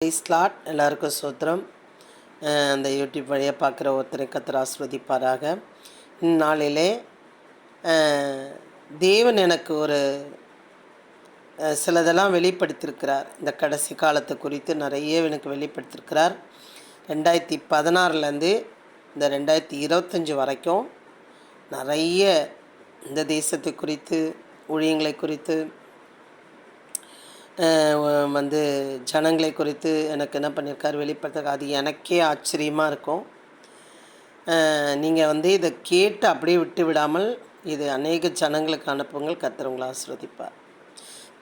Slot எல்லாருக்கும் சூத்திரம். அந்த யூடியூப் வழியாக பார்க்குற ஒருத்தரை கத்தர் ஆஸ்வதிப்பாராக இந்நாளிலே தேவன் எனக்கு ஒரு சிலதெல்லாம் வெளிப்படுத்தியிருக்கிறார் இந்த கடைசி காலத்தை குறித்து நிறைய எனக்கு வெளிப்படுத்தியிருக்கிறார் ரெண்டாயிரத்தி பதினாறுலேருந்து இந்த ரெண்டாயிரத்தி இருபத்தஞ்சி வரைக்கும் நிறைய இந்த தேசத்தை குறித்து ஊழியங்களை குறித்து வந்து ஜனங்களை குறித்து எனக்கு என்ன பண்ணியிருக்காரு வெளிப்படுத்த அது எனக்கே ஆச்சரியமாக இருக்கும். நீங்கள் வந்து இதை கேட்டு அப்படியே விட்டு விடாமல் இது அநேக ஜனங்களுக்கு அனுப்புங்கள் கத்துறவங்களை ஆஸ்ரதிப்பார்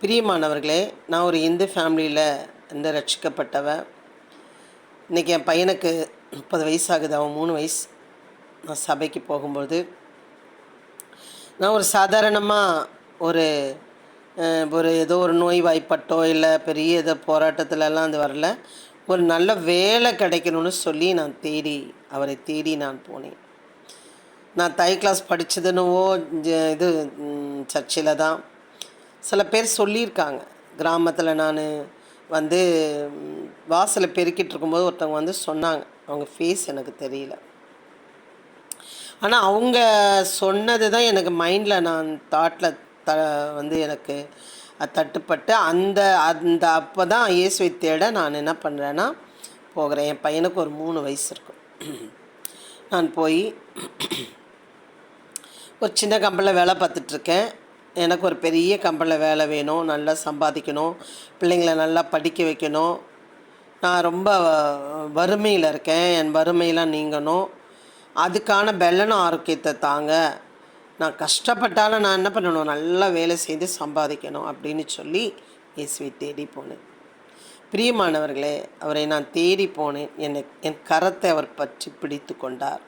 பிரியமானவர்களே நான் ஒரு இந்து ஃபேமிலியில் இந்த ரட்சிக்கப்பட்டவன் இன்றைக்கி என் பையனுக்கு முப்பது வயசு ஆகுது அவன் மூணு வயசு. நான் சபைக்கு போகும்போது நான் ஒரு சாதாரணமாக ஒரு இப்போ ஒரு ஏதோ ஒரு நோய் வாய்ப்பட்டோ இல்லை பெரிய ஏதோ போராட்டத்துலலாம் அது வரல. ஒரு நல்ல வேலை கிடைக்கணும்னு சொல்லி நான் தேடி அவரை தேடி நான் போனேன். நான் தை கிளாஸ் படித்ததுன்னுவோ இது சர்ச்சில் தான். சில பேர் சொல்லியிருக்காங்க. கிராமத்தில் நான் வந்து வாசலை பெருக்கிட்டு இருக்கும்போது ஒருத்தவங்க வந்து சொன்னாங்க. அவங்க ஃபேஸ் எனக்கு தெரியல. ஆனால் அவங்க சொன்னது தான் எனக்கு மைண்டில் நான் தாட்டில் த வந்து எனக்கு தட்டுப்பட்டு அந்த அந்த அப்போ தான் இயேசுவை தேட நான் என்ன பண்ணுறேன்னா போகிறேன். என் பையனுக்கு ஒரு மூணு வயசு இருக்கும் நான் போய் ஒரு சின்ன கம்பெனியில் வேலை பார்த்துட்ருக்கேன். எனக்கு ஒரு பெரிய கம்பெனியில் வேலை வேணும். நல்லா சம்பாதிக்கணும். பிள்ளைங்கள நல்லா படிக்க வைக்கணும். நான் ரொம்ப வறுமையில் இருக்கேன். என் வறுமையெல்லாம் நீங்கணும். அதுக்கான பெல்லன ஆரோக்கியத்தை தாங்க. நான் கஷ்டப்பட்டாலும் நான் என்ன பண்ணணும்? நல்லா வேலை செய்து சம்பாதிக்கணும் அப்படின்னு சொல்லி இயேசுவை தேடி போனேன். பிரியமானவர்களே அவரை நான் தேடி போனேன். என்னை என் கரத்தை அவர் பற்றி பிடித்து கொண்டார்.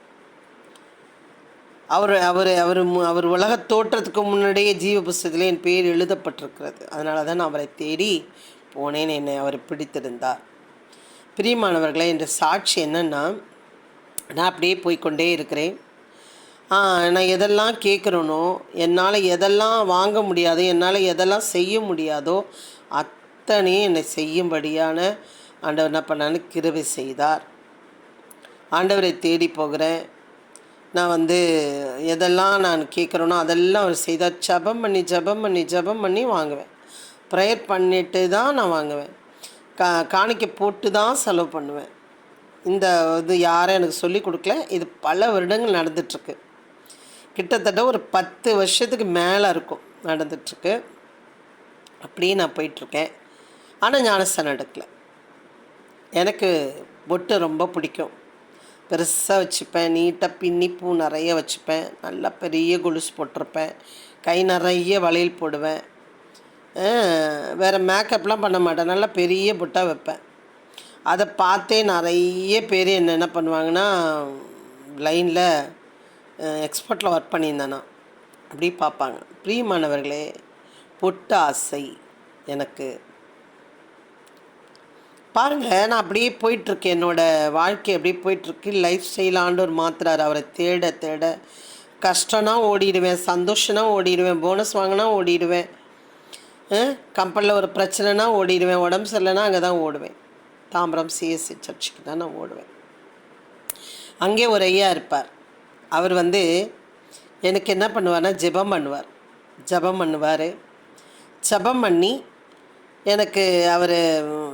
அவர் அவர் அவர் மு- அவர் உலக தோற்றத்துக்கு முன்னாடியே ஜீவ புஸ்தகத்தில் என் பேர் எழுதப்பட்டிருக்கிறது. அதனால தான் நான் அவரை தேடி போனேன். என்னை அவர் பிடித்திருந்தார். பிரியமானவர்களே என்ற சாட்சி என்னென்னா நான் அப்படியே போய்க்கொண்டே இருக்கிறேன். நான் எதெல்லாம் கேட்குறனோ என்னால் எதெல்லாம் வாங்க முடியாதோ என்னால் எதெல்லாம் செய்ய முடியாதோ அத்தனையும் என்னை செய்யும்படியான ஆண்டவர் என்ன பண்ணான்னு கிருவை செய்தார். ஆண்டவரை தேடி போகிறேன். நான் வந்து எதெல்லாம் நான் கேட்குறேனோ அதெல்லாம் அவர் செய்தார். ஜெபம் பண்ணி ஜெபம் பண்ணி ஜெபம் பண்ணி வாங்குவேன். ப்ரேயர் பண்ணிட்டு தான் நான் வாங்குவேன். கா காணிக்கை போட்டு தான் செலவு பண்ணுவேன். இந்த இது யாரும் எனக்கு சொல்லி கொடுக்கல. இது பல வருடங்கள் நடந்துட்டுருக்கு. கிட்டத்தட்ட ஒரு பத்து வருஷத்துக்கு மேலே இருக்கும் நடந்துட்டுருக்கு. அப்படியே நான் போயிட்டுருக்கேன். ஆனால் ஞானஸ்தானம் எடுக்கல எனக்கு பொட்டு ரொம்ப பிடிக்கும். பெருசாக வச்சுப்பேன். நீட்டாக பின்னி பூ நிறைய வச்சுப்பேன். நல்லா பெரிய கொலுசு போட்டிருப்பேன். கை நிறைய வளையல் போடுவேன். வேறு மேக்கப்லாம் பண்ண மாட்டேன். நல்லா பெரிய பொட்டாக வைப்பேன். அதை பார்த்தே நிறைய பேர் என்ன என்ன பண்ணுவாங்கன்னா லைனில் எக்ஸ்போர்ட்டில் ஒர்க் பண்ணியிருந்தேன். நான் அப்படி பார்ப்பாங்க. பிரியமானவர்களே பொட்டு ஆசை எனக்கு. பாருங்கள் நான் அப்படியே போயிட்டுருக்கேன். என்னோடய வாழ்க்கை அப்படியே போயிட்டுருக்கு. லைஃப் ஸ்டைலாண்டு ஒரு மாத்துறாரு. அவரை தேட தேட கஷ்டம்னா ஓடிடுவேன். சந்தோஷம்னா ஓடிடுவேன். போனஸ் வாங்கினா ஓடிடுவேன். கம்பெனியில் ஒரு பிரச்சனைனா ஓடிடுவேன். உடம்பு சரியில்லைனா அங்கே தான் ஓடுவேன். தாம்பரம் சிஎஸ்சி சர்ச்சுக்கு தான் நான் ஓடுவேன். அங்கே ஒரு ஐயா இருப்பார். அவர் வந்து எனக்கு என்ன பண்ணுவார்னா ஜெபம் பண்ணுவார். ஜெபம் பண்ணுவார். ஜெபம் பண்ணி எனக்கு அவர்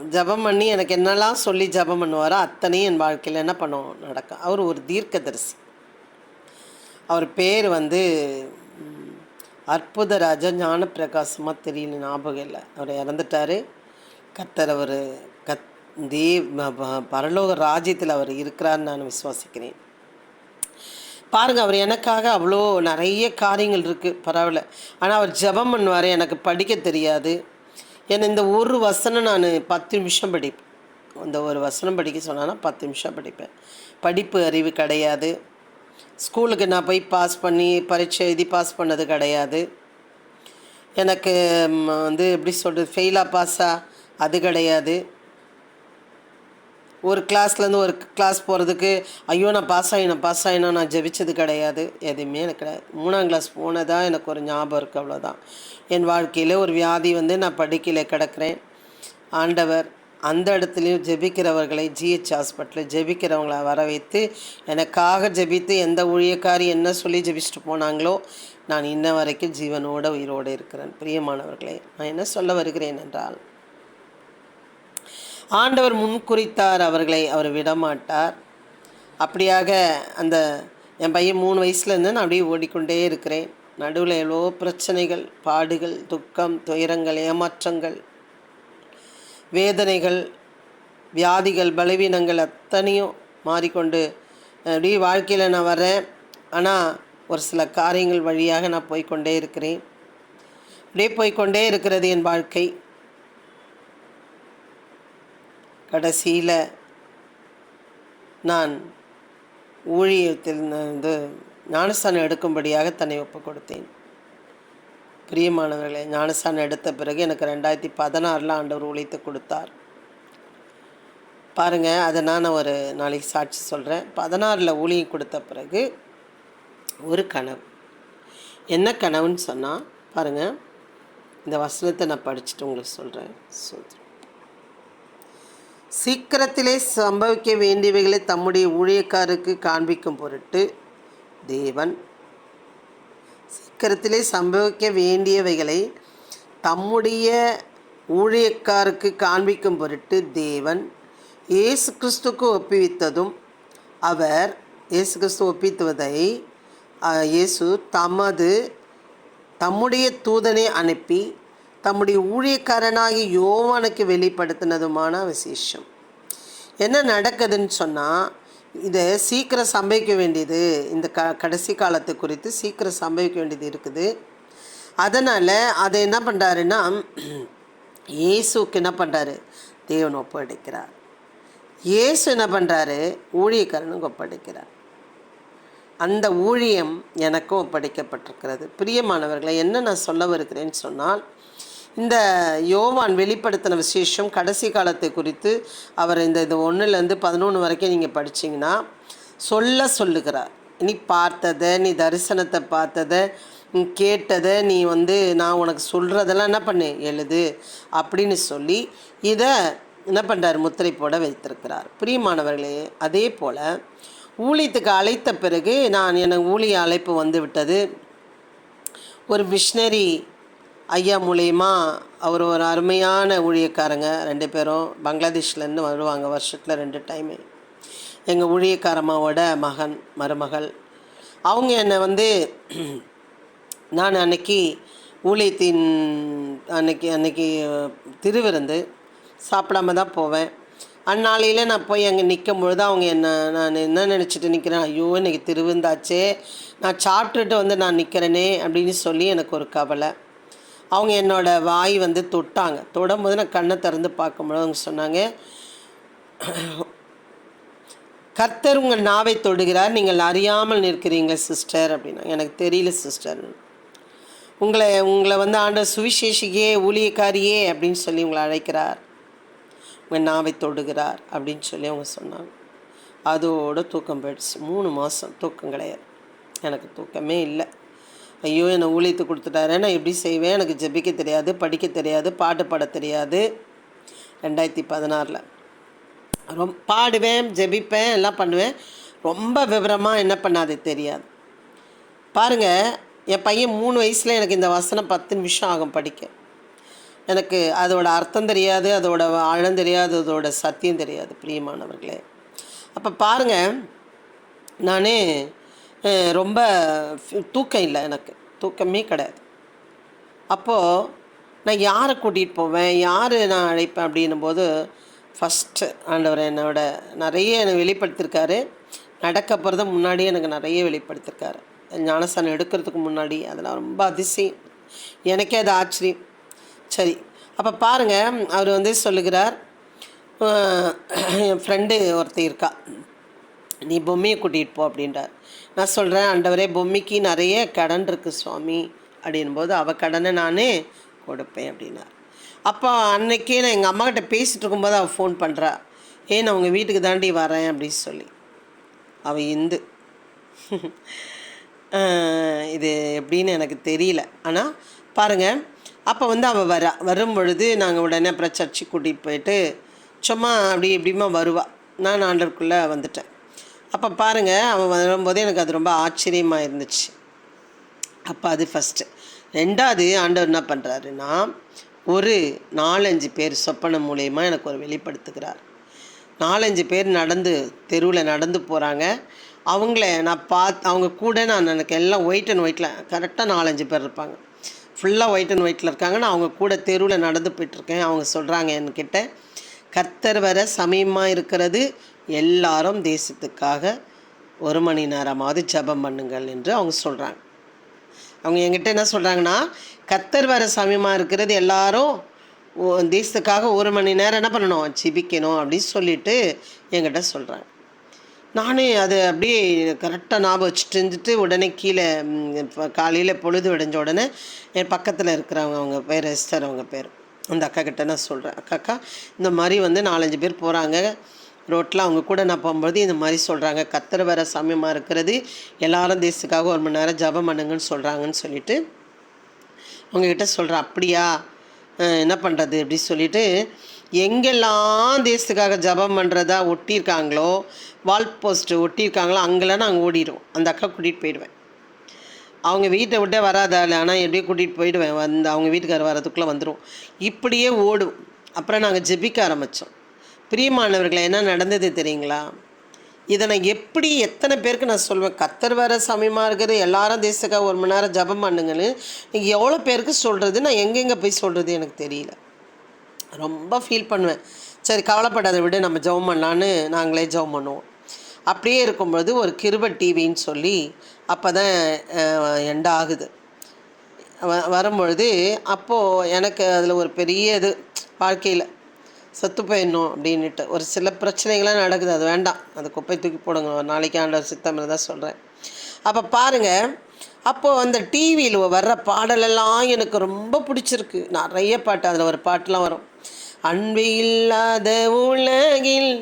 ஜெபம் பண்ணி எனக்கு என்னெல்லாம் சொல்லி ஜெபம் பண்ணுவாரோ அத்தனையும் என் வாழ்க்கையில் என்ன பண்ணுவோம்? நடக்கும். அவர் ஒரு தீர்க்கதரிசி. அவர் பேர் வந்து அற்புதராஜ அற்புதராஜா ஞானப்பிரகாசமாக தெரியல ஞாபகம் இல்லை. அவர் இறந்துட்டார். கத்தர் அவர் கத் தேவ் ப- பரலோக ராஜ்யத்தில் அவர் இருக்கிறார்னு நான் விசுவாசிக்கிறேன். பாருங்கள் அவர் எனக்காக அவ்வளோ நிறைய காரியங்கள் இருக்குது பரவாயில்ல. ஆனால் அவர் ஜெபம் பண்ணுவார் எனக்கு படிக்க தெரியாது. ஏன்னா இந்த ஒரு வசனம் நான் பத்து நிமிஷம் படிப்பேன் இந்த ஒரு வசனம் படிக்க சொன்னால் பத்து நிமிஷம் படிப்பேன். படிப்பு அறிவு கிடையாது. ஸ்கூலுக்கு நான் போய் பாஸ் பண்ணி பரீட்சை எழுதி பாஸ் பண்ணது கிடையாது. எனக்கு வந்து எப்படி சொல்கிறது ஃபெயிலாக பாஸா அது கிடையாது. ஒரு கிளாஸ்லேருந்து ஒரு கிளாஸ் போகிறதுக்கு ஐயோ நான் பாஸ் ஆகினேன் பாஸ் ஆகினேன் நான் ஜெபிச்சது கிடையாது. எதுவுமே எனக்கு கிடையாது. மூணாம் கிளாஸ் போனதாக எனக்கு ஒரு ஞாபகம் இருக்குது அவ்வளோதான் என் வாழ்க்கையில் ஒரு வியாதி வந்து நான் படிக்கல கிடக்கிறேன். ஆண்டவர் அந்த இடத்துலையும் ஜெபிக்கிறவர்களை ஜிஹெச் ஹாஸ்பிட்டலில் ஜெபிக்கிறவங்கள வர வைத்து எனக்காக ஜெபித்து எந்த ஊழியக்காரி என்ன சொல்லி ஜெபிச்சுட்டு போனாங்களோ நான் இன்ன வரைக்கும் ஜீவனோட உயிரோடு இருக்கிறேன். பிரியமானவர்களே நான் என்ன சொல்ல வருகிறேன் என்றால் ஆண்டவர் முன்குறித்தார் அவர்களை அவர் விடமாட்டார். அப்படியாக அந்த என் பையன் மூணு வயசுலேருந்து நான் அப்படியே ஓடிக்கொண்டே இருக்கிறேன். நடுவில் எவ்வளோ பிரச்சனைகள் பாடுகள் துக்கம் துயரங்கள் ஏமாற்றங்கள் வேதனைகள் வியாதிகள் பலவீனங்கள் அத்தனையும் மாறிக்கொண்டு அப்படியே வாழ்க்கையில் நான் வரேன் ஆனால் ஒரு சில காரியங்கள் வழியாக நான் போய்க்கொண்டே இருக்கிறேன். அப்படியே போய்கொண்டே இருக்கிறது என் வாழ்க்கை. கடைசியில் நான் ஊழியத்தில் வந்து ஞானஸ்தானம் எடுக்கும்படியாக தன்னை ஒப்புக் கொடுத்தேன் பிரியமானவர்களே ஞானஸ்தானம் எடுத்த பிறகு எனக்கு ரெண்டாயிரத்தி பதினாறில் ஆண்டவர் உழைத்து கொடுத்தார். பாருங்கள் அதை நான் ஒரு நாளைக்கு சாட்சி சொல்கிறேன் பதினாறில் ஊழியம் கொடுத்த பிறகு ஒரு கனவு. என்ன கனவுன்னு சொன்னால் பாருங்கள் இந்த வசனத்தை நான் படிச்சுட்டு உங்களுக்கு சொல்கிறேன் சொல்கிறேன் சீக்கிரத்திலே சம்பவிக்க வேண்டியவைகளை தம்முடைய ஊழியக்காருக்கு காண்பிக்கும் பொருட்டு தேவன் சீக்கிரத்திலே சம்பவிக்க வேண்டியவைகளை தம்முடைய ஊழியக்காருக்கு காண்பிக்கும் பொருட்டு தேவன் இயேசு கிறிஸ்துக்கு ஒப்புவித்ததும் அவர் இயேசு கிறிஸ்து ஒப்பித்துவதை இயேசு தமது தம்முடைய தூதனை அனுப்பி தம்முடைய ஊழியக்காரனாகி யோவானுக்கு வெளிப்படுத்தினதுமான விசேஷம். என்ன நடக்குதுன்னு சொன்னால் இதை சீக்கிரம் சம்பவிக்க வேண்டியது. இந்த க கடைசி காலத்து குறித்து சீக்கிரம் சம்பவிக்க வேண்டியது இருக்குது. அதனால் அதை என்ன பண்ணுறாருன்னா இயேசுக்கு என்ன பண்ணுறாரு தேவன் ஒப்படைக்கிறார். இயேசு என்ன பண்ணுறாரு ஊழியக்காரனுக்கு ஒப்படைக்கிறார். அந்த ஊழியம் எனக்கும் ஒப்படைக்கப்பட்டிருக்கிறது. பிரியமானவர்களை என்ன நான் சொல்ல வருகிறேன்னு சொன்னால் இந்த யோவான் வெளிப்படுத்தின விசேஷம் கடைசி காலத்தை குறித்து அவர் இந்த இது ஒன்றுலேருந்து பதினொன்று வரைக்கும் நீங்கள் படிச்சீங்கன்னா சொல்ல சொல்லுகிறார். நீ பார்த்ததை நீ தரிசனத்தை பார்த்ததை நீ கேட்டதை நீ வந்து நான் உனக்கு சொல்கிறதெல்லாம் என்ன பண்ணு? எழுது. அப்படின்னு சொல்லி இதை என்ன பண்ணுறார் முத்திரை போட வைத்திருக்கிறார். பிரியமானவர்களே அதே போல் ஊழியத்துக்கு அழைத்த பிறகு நான் எனக்கு ஊழிய அழைப்பு வந்து விட்டது. ஒரு மிஷினரி ஐயா மூலயமா அவர் ஒரு அருமையான ஊழியக்காரங்க ரெண்டு பேரும் பங்களாதேஷ்லேருந்து வருவாங்க வருஷத்தில் ரெண்டு டைமு எங்கள் ஊழியக்காரம்மாவோட மகன் மருமகள். அவங்க என்னை வந்து நான் அன்னைக்கு ஊழியத்தின் அன்னைக்கு அன்னைக்கு திருவிருந்து சாப்பிடாம தான் போவேன். அந்நாளையில் நான் போய் அங்கே நிற்கும் பொழுது அவங்க என்ன நான் என்ன நினச்சிட்டு நிற்கிறேன் ஐயோ இன்றைக்கி திருவிந்தாச்சே நான் சாப்பிட்டுட்டு வந்து நான் நிற்கிறேனே அப்படின்னு சொல்லி எனக்கு ஒரு கவலை. அவங்க என்னோட வாய் வந்து தொட்டாங்க. தொடும்போது நான் கண்ணை திறந்து பார்க்கும்போது அவங்க சொன்னாங்க கர்த்தர் உங்கள் நாவை தொடுகிறார் நீங்கள் அறியாமல் நிற்கிறீங்க சிஸ்டர் அப்படின்னா எனக்கு தெரியல சிஸ்டர். உங்களை உங்களை வந்து ஆண்ட சுவிசேஷியே ஊழியக்காரியே அப்படின்னு சொல்லி உங்களை அழைக்கிறார். உங்கள் நாவை தொடுகிறார் அப்படின்னு சொல்லி அவங்க சொன்னாங்க. அதோட தூக்கம் போயிடுச்சு. மூணு மாதம் தூக்கம் கிடையாது. எனக்கு தூக்கமே இல்லை. ஐயோ என்னை ஊழியத்து கொடுத்துட்டாரு. நான் எப்படி செய்வேன். எனக்கு ஜெபிக்க தெரியாது படிக்க தெரியாது பாட்டு பாட தெரியாது. ரெண்டாயிரத்தி பதினாறில். ரொம்ப பாடுவேன் ஜெபிப்பேன் எல்லாம் பண்ணுவேன். ரொம்ப விவரமாக என்ன பண்ணாது தெரியாது. பாருங்கள் என் பையன் மூணு வயசில் எனக்கு இந்த வசனம் பத்து நிமிஷம் ஆகும் படிக்க. எனக்கு அதோட அர்த்தம் தெரியாது அதோட ஆழம் தெரியாது அதோட சத்தியம் தெரியாது பிரியமானவர்களே. அப்போ பாருங்கள் நான் ரொம்ப தூக்கம் இல்லை எனக்கு. தூக்கமே கிடையாது. அப்போது நான் யாரை கூட்டிகிட்டு போவேன்? யார் நான் அழைப்பேன் அப்படின்னும் போது ஃபஸ்ட்டு ஆண்டவர் என்னோட நிறைய எனக்கு வெளிப்படுத்தியிருக்காரு. நடக்க போகிறத முன்னாடியே எனக்கு நிறைய வெளிப்படுத்தியிருக்காரு. ஞானஸ்தானம் எடுக்கிறதுக்கு முன்னாடி அதெல்லாம் ரொம்ப அதிசயம். எனக்கே அது ஆச்சரியம். சரி அப்போ பாருங்கள் அவர் வந்து சொல்லுகிறார் என் ஃப்ரெண்டு ஒருத்தர் இருக்கா. நீ பொம்மையை கூட்டிகிட்டு போ அப்படின்றார். நான் சொல்கிறேன் ஆண்டவரே பொம்மைக்கு நிறைய கடன் இருக்குது சுவாமி. அப்படின்போது அவள் கடனை நானே கொடுப்பேன் அப்படின்னார். அப்போ அன்னைக்கே நான் எங்கள் அம்மாக்கிட்ட பேசிகிட்டு இருக்கும்போது அவள் ஃபோன் பண்ணுறா ஏ நான் உங்கள் வீட்டுக்கு தாண்டி வரேன் அப்படின்னு சொல்லி. அவள் இந்து. இது எப்படின்னு எனக்கு தெரியல. ஆனால் பாருங்கள் அப்போ வந்து அவள் வரா. வரும் பொழுது நாங்கள் உடனே அப்புறம் சர்ச்சுக்கு கூட்டிகிட்டு போயிட்டு சும்மா அப்படி எப்படிமா வருவாள் நான் ஆண்டருக்குள்ளே வந்துட்டேன். அப்போ பாருங்கள் அவன் வரும்போதே எனக்கு அது ரொம்ப ஆச்சரியமாக இருந்துச்சு. அப்போ அது ஃபஸ்ட்டு ரெண்டாவது ஆண்டவர் என்ன பண்ணுறாருன்னா ஒரு நாலஞ்சு பேர் சொப்பனம் மூலயமா எனக்கு ஒரு வெளிப்படுத்துகிறார். நாலஞ்சு பேர் நடந்து தெருவில் நடந்து போகிறாங்க அவங்கள நான் பார்த்து அவங்க கூட நான் எனக்கு எல்லாம் ஒயிட் அண்ட் ஒயிட்டில் கரெக்டாக நாலஞ்சு பேர் இருப்பாங்க. ஃபுல்லாக ஒயிட் அண்ட் ஒயிட்டில் இருக்காங்க நான் அவங்க கூட தெருவில் நடந்து போயிட்டுருக்கேன் அவங்க சொல்கிறாங்க என்கிட்ட கர்த்தர் வர சமயமாக இருக்கிறது எல்லாரும் தேசத்துக்காக ஒரு மணி நேரமாவது ஜபம் பண்ணுங்கள் என்று அவங்க சொல்கிறாங்க அவங்க என்கிட்ட என்ன சொல்கிறாங்கன்னா கத்தர் வர சமயமாக இருக்கிறது எல்லாரும் தேசத்துக்காக ஒரு மணி நேரம் என்ன பண்ணணும்? ஜிபிக்கணும் அப்படின்னு சொல்லிட்டு என்கிட்ட சொல்கிறாங்க நானே அது அப்படியே கரெக்டாக ஞாபகம் வச்சுட்டு இருந்துட்டு உடனே கீழே காலையில் பொழுது விடைஞ்ச உடனே என் பக்கத்தில் இருக்கிறவங்க அவங்க பேர் எஸ்தர் அவங்க பேர். அந்த அக்கா கிட்ட நான் சொல்கிறேன் அக்கா அக்கா இந்த மாதிரி வந்து நாலஞ்சு பேர் போகிறாங்க ரோட்டில் அவங்க கூட நான் போகும்போது இந்த மாதிரி சொல்கிறாங்க கத்தர் வர சமயமாக இருக்கிறது எல்லாரும் தேசத்துக்காக ஒரு மணி நேரம் ஜெபம் பண்ணுங்கன்னு சொல்கிறாங்கன்னு சொல்லிட்டு உங்ககிட்ட சொல்கிறேன் அப்படியா? என்ன பண்ணுறது அப்படி சொல்லிட்டு எங்கெல்லாம் தேசத்துக்காக ஜெபம் பண்ணுறதா ஒட்டியிருக்காங்களோ வால் போஸ்ட்டு ஒட்டியிருக்காங்களோ அங்கெல்லாம் நாங்கள் ஓடிடுவோம் அந்த அக்கா கூட்டிகிட்டு போயிடுவேன். அவங்க வீட்டை விட்டே வராதால ஆனால் எப்படியே கூட்டிகிட்டு போயிடுவேன். வந்து அவங்க வீட்டுக்காரர் வரதுக்குள்ளே வந்துடும் இப்படியே ஓடும். அப்புறம் நாங்கள் ஜெபிக்க ஆரம்பித்தோம் பிரியமானவர்களை என்ன நடந்தது தெரியுங்களா? இதை நான் எப்படி எத்தனை பேருக்கு நான் சொல்வேன்? கத்தர் வர சமயமாக இருக்கிற எல்லாரும் தேசக்காக ஒரு மணி நேரம் ஜெபம் பண்ணுங்கன்னு நீங்கள் எவ்வளோ பேருக்கு சொல்கிறது நான் எங்கெங்கே போய் சொல்கிறது எனக்கு தெரியல. ரொம்ப ஃபீல் பண்ணுவேன். சரி கவலைப்படாத விட நம்ம ஜெபம் பண்ணலான்னு நாங்களே ஜெபம் பண்ணுவோம். அப்படியே இருக்கும்பொழுது ஒரு கிருப டிவின்னு சொல்லி அப்போ தான் எண்ட் ஆகுது. வ வரும்பொழுது அப்போது எனக்கு அதில் ஒரு பெரிய இது வாழ்க்கையில் செத்து போயிடணும் அப்படின்ட்டு ஒரு சில பிரச்சனைகள்லாம் நடக்குது. அது வேண்டாம். அது குப்பை தூக்கி போடுங்க. ஒரு நாளைக்கு ஆண்டவர் சித்தம் தான் சொல்கிறேன் அப்போ பாருங்கள் அப்போது அந்த டிவியில் வர்ற பாடலெல்லாம் எனக்கு ரொம்ப பிடிச்சிருக்கு. நிறைய பாட்டு. அதில் ஒரு பாட்டெலாம் வரும். அன்பு இல்லாத உலகில்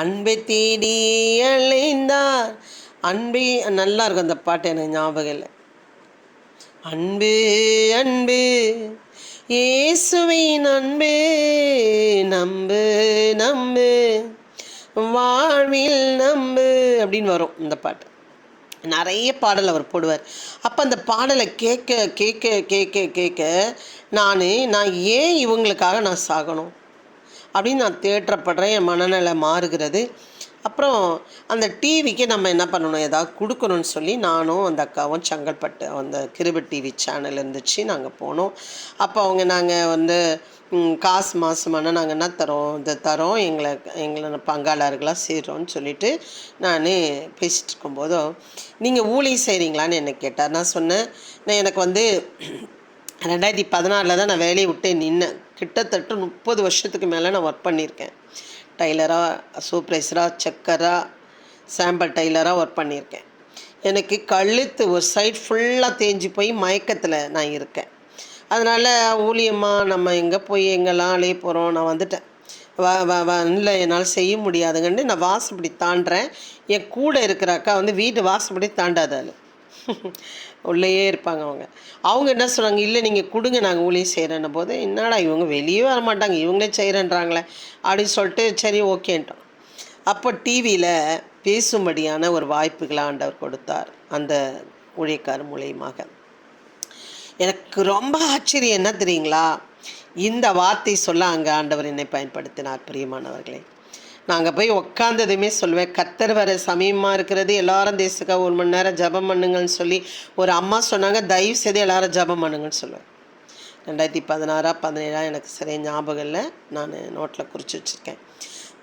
அன்பை தேடி அழைந்தார் அன்பை நல்லா இருக்கும் அந்த பாட்டு எனக்கு ஞாபகம் இல்லை. அன்பு அன்பு இயேசுவின் அன்பு நம்பு நம்பு. வாழ்வில் நம்பு அப்படின்னு வரும் இந்த பாட்டு. நிறைய பாடல் அவர் போடுவார். அப்போ அந்த பாடலை கேட்க கேட்க கேட்க கேட்க நான் நான் ஏன் இவங்களுக்காக நான் சாகணும்? அப்படின்னு நான் தேற்றப்படுறேன். என் மனநிலை மாறுகிறது. அப்புறம் அந்த டிவிக்கு நம்ம என்ன பண்ணணும்? ஏதாவது கொடுக்கணும்னு சொல்லி நானும் அந்த அக்காவும் செங்கல்பட்டு அந்த கிருப டிவி சேனல் இருந்துச்சு. நாங்கள் போனோம். அப்போ அவங்க நாங்கள் வந்து காசு மாதமான நாங்கள் என்ன தரோம்? இதை தரோம். எங்களை எங்களை பங்காளர்களாக சேர்றோம்னு சொல்லிட்டு நான் பேசிகிட்டு இருக்கும்போதும் நீங்கள் ஊழி செய்கிறீங்களான்னு என்னை கேட்டார். நான் சொன்னேன் நான் எனக்கு வந்து ரெண்டாயிரத்தி பதினாறில் தான் நான் வேலையை விட்டு நின்னேன். கிட்டத்தட்ட முப்பது வருஷத்துக்கு மேலே நான் ஒர்க் பண்ணியிருக்கேன். டைலராக சூப்ரைஸராக செக்கராக சாம்பிள் டைலராக ஒர்க் பண்ணியிருக்கேன். எனக்கு கழுத்து ஒரு சைட் ஃபுல்லாக தேஞ்சு போய் மயக்கத்தில் நான் இருக்கேன். அதனால் ஊழியமாக நம்ம எங்கே போய் எங்கெல்லாம் அலைய போகிறோம் நான் வந்துட்டேன். வ வ இல்லை என்னால் செய்ய முடியாதுங்கன்னு நான் வாசப்படி தாண்டுறேன். என் கூட இருக்கிற அக்கா வந்து வீட்டு வாசப்படி தாண்டாதாள் உள்ளேயே இருப்பாங்க அவங்க. அவங்க என்ன சொல்கிறாங்க இல்லை நீங்கள் கொடுங்க நாங்கள் ஊழியம் செய்கிறேன்ன போது என்னடா இவங்க வெளியே வர மாட்டாங்க இவங்களே செய்கிறேன்றாங்களே அப்படின்னு சொல்லிட்டு சரி ஓகேன்ட்டோம் அப்போ டிவியில் பேசும்படியான ஒரு வாய்ப்புகளை ஆண்டவர் கொடுத்தார் அந்த ஊழியக்கார் மூலியமாக. எனக்கு ரொம்ப ஆச்சரியம் என்ன தெரியுங்களா? இந்த வார்த்தை சொல்ல அங்கே ஆண்டவர் என்னை பயன்படுத்தினார் பிரியமானவர்களே. நாங்கள் போய் உக்காந்ததுமே சொல்லுவேன் கத்தர் வர சமயமாக இருக்கிறது எல்லாரும் தேசத்துக்காக ஒரு மணி நேரம் ஜெபம் பண்ணுங்கன்னு சொல்லி ஒரு அம்மா சொன்னாங்க தயவு செய்து எல்லாரும் ஜெபம் பண்ணுங்கன்னு சொல்லுவேன். ரெண்டாயிரத்தி பதினாறா பதினேழா எனக்கு சரியாக ஞாபகம் இல்லை. நான் நோட்டில் குறித்து வச்சுருக்கேன்.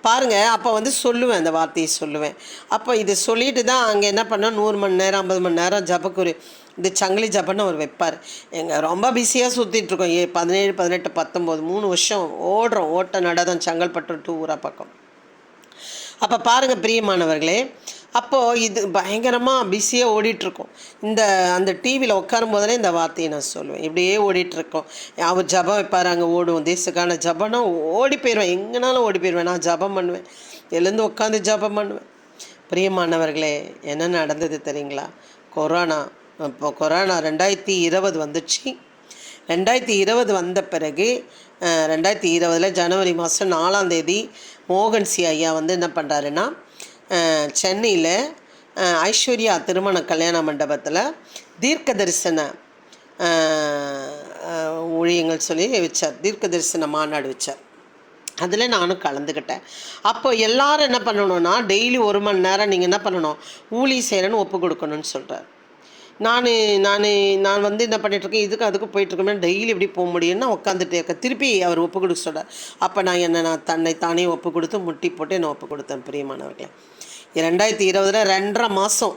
பாருங்கள் அப்போ வந்து சொல்லுவேன் அந்த வார்த்தையை சொல்லுவேன். அப்போ இது சொல்லிட்டு தான் அங்கே என்ன பண்ணோம் நூறு மணி நேரம் ஐம்பது மணி நேரம் ஜபக்குரு இந்த சங்கிலி ஜபன்னு அவர் வைப்பார். எங்கள் ரொம்ப பிஸியாக சுற்றிட்டுருக்கோம் ஏ பதினேழு பதினெட்டு பத்தொம்போது மூணு வருஷம் ஓடுறோம். ஓட்ட நடதம் செங்கல்பட்டு டூ ஊரா பக்கம். அப்போ பாருங்கள் பிரியமானவர்களே அப்போது இது பயங்கரமாக பிஸியாக ஓடிட்டுருக்கோம். இந்த அந்த டிவியில் உட்காரும் போதே இந்த வார்த்தையை நான் சொல்லுவேன். இப்படியே ஓடிட்டுருக்கோம். அவர் ஜபம் வைப்பார் அங்கே ஓடுவோம். தேசக்கான ஜபம்னா ஓடி போயிடுவேன் எங்கேனாலும் ஓடி போயிடுவேன் நான் ஜபம் பண்ணுவேன். எழுந்து உட்காந்து ஜபம் பண்ணுவேன். பிரியமானவர்களே என்ன நடந்தது தெரியுங்களா? கொரோனா இப்போ கொரோனா ரெண்டாயிரத்தி இருபது வந்துச்சு. ரெண்டாயிரத்தி இருபது வந்த பிறகு ரெண்டாயிரத்தி இருபதில் ஜனவரி மாதம் நாலாம் தேதி மோகன்சி ஐயா வந்து என்ன பண்ணுறாருன்னா சென்னையில் ஐஸ்வர்யா திருமண கல்யாண மண்டபத்தில் தீர்க்க தரிசன ஊழியங்கள் சொல்லி வச்சார். தீர்க்க தரிசன மாநாடு வச்சார். அதில் நானும் கலந்துக்கிட்டேன் அப்போ எல்லாரும் என்ன பண்ணணும்னா டெய்லி ஒரு மணி நேரம் நீங்கள் என்ன பண்ணணும் ஊழி செய்கிறேன்னு ஒப்பு கொடுக்கணும்னு சொல்கிறார் நான் நான் நான் வந்து என்ன பண்ணிகிட்ருக்கேன் இதுக்கு அதுக்கு போயிட்டுருக்கேன் டெய்லி எப்படி போக முடியும்னா உட்காந்துட்டே இருக்கேன் திருப்பி அவர் ஒப்பு கொடுக்க சொல்கிறார் அப்போ நான் என்ன நான் தன்னை தானே ஒப்பு கொடுத்து முட்டி போட்டு என்னை ஒப்பு கொடுத்தேன் பிரியமானவர்களே. ரெண்டாயிரத்தி இருபதில் ரெண்டரை மாதம்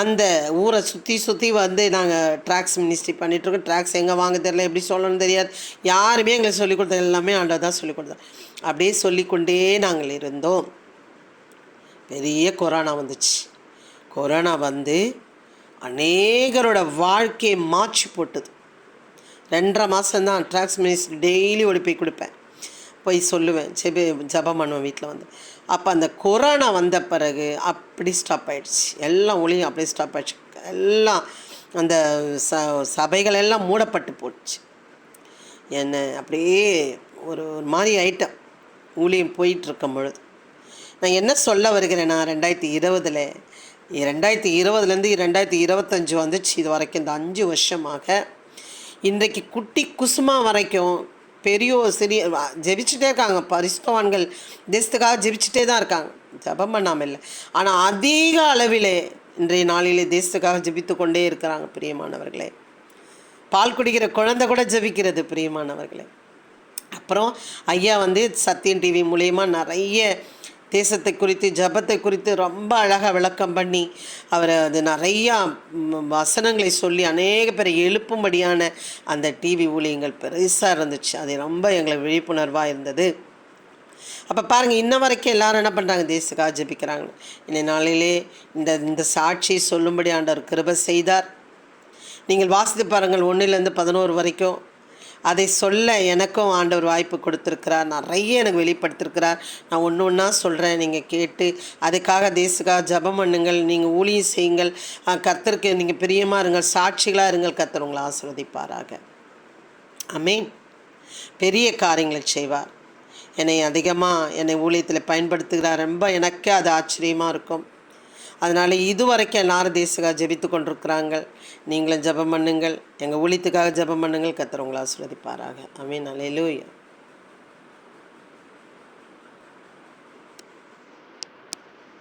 அந்த ஊரை சுற்றி சுற்றி வந்து நாங்கள் ட்ராக்ஸ் மினிஸ்ட்ரி பண்ணிகிட்ருக்கோம் ட்ராக்ஸ் எங்கே வாங்க தெரியல எப்படி சொல்லணும்னு தெரியாது. யாருமே எங்களுக்கு சொல்லிக் கொடுத்தது எல்லாமே ஆண்டவர் தான் சொல்லிக் கொடுத்தார். அப்படியே சொல்லிக்கொண்டே நாங்கள் இருந்தோம். பெரிய கொரோனா வந்துச்சு. கொரோனா வந்து அநேகரோட வாழ்க்கையை மாற்றி போட்டது. ரெண்டரை மாதம்தான் ட்ராக்ஸ் மினிஸ்ட்ரி டெய்லி ஓடி போய் கொடுப்பேன். போய் சொல்லுவேன் செபி ஜபம் பண்ணுவேன் வீட்டில் வந்து. அப்போ அந்த கொரோனா வந்த பிறகு அப்படி ஸ்டாப் ஆகிடுச்சு எல்லாம் ஒளியும் அப்படியே ஸ்டாப் ஆகிடுச்சு எல்லாம் அந்த ச சபைகள் எல்லாம் மூடப்பட்டு போச்சு. என்ன அப்படியே ஒரு ஒரு மாதிரி ஐட்டம் ஊழியம் போயிட்டுருக்கும் பொழுது. நான் என்ன சொல்ல வருகிறேன்னா ரெண்டாயிரத்தி இருபதில் ரெண்டாயிரத்தி இருபதுலேருந்து ரெண்டாயிரத்தி இருபத்தஞ்சு வந்துச்சு இது வரைக்கும். இந்த அஞ்சு வருஷமாக இன்றைக்கு குட்டி குசுமா வரைக்கும் பெரியோர் சிறிய ஜெபிச்சுட்டே இருக்காங்க. பரிசுத்தவான்கள் தேசத்துக்காக ஜெபிச்சுட்டே தான் இருக்காங்க. ஜபம் பண்ணாமல் இல்லை. ஆனால் அதிக அளவிலே இன்றைய நாளிலே தேசத்துக்காக ஜெபித்து கொண்டே இருக்கிறாங்க பிரியமானவர்களே. பால் குடிக்கிற குழந்தை கூட ஜெபிக்கிறது பிரியமானவர்களே. அப்புறம் ஐயா வந்து சத்யன் டிவி மூலயமா நிறைய தேசத்தை குறித்து ஜபத்தை குறித்து ரொம்ப அழகாக விளக்கம் பண்ணி அவர் அது நிறையா வசனங்களை சொல்லி அநேக பேரை எழுப்பும்படியான அந்த டிவி ஊழியங்கள் பெருசாக இருந்துச்சு. அது ரொம்ப எங்களுக்கு விழிப்புணர்வாக இருந்தது. அப்போ பாருங்கள் இன்ன வரைக்கும் எல்லாரும் என்ன பண்ணுறாங்க தேசக்காக ஜெபிக்கிறாங்க இன்னை நாளிலே இந்த இந்த சாட்சியை சொல்லும்படி ஆண்டவர் கிருப செய்தார். நீங்கள் வாசித்து பாருங்கள் ஒன்றிலேருந்து பதினோரு வரைக்கும் அதை சொல்ல எனக்கும் ஆண்டவர் வாய்ப்பு கொடுத்துருக்கிறார். நிறைய எனக்கு வெளிப்படுத்திருக்கிறார். நான் ஒன்று ஒன்றா சொல்கிறேன் நீங்கள் கேட்டு அதுக்காக தேசுக்காக ஜெபம் பண்ணுங்கள். நீங்கள் ஊழியம் செய்யுங்கள். கத்தருக்கு நீங்கள் பிரியமாக இருங்கள். சாட்சிகளாக இருங்கள். கத்தர் உங்களை ஆசீர்வதிப்பாராக. அமேன் பெரிய காரியங்களை செய்வார். என்னை அதிகமாக என்னை ஊழியத்தில் பயன்படுத்துகிறார். ரொம்ப எனக்கே அது ஆச்சரியமாக இருக்கும். அதனால் இதுவரைக்கும் எல்லாரும் தேசுக்காக ஜெபித்து கொண்டிருக்கிறாங்க. நீங்களும் ஜெபம் பண்ணுங்கள். எங்கள் ஊழியத்துக்காக ஜெபம் பண்ணுங்கள். கத்துறவங்களா உங்களை ஐ அமீன் அலையிலூயா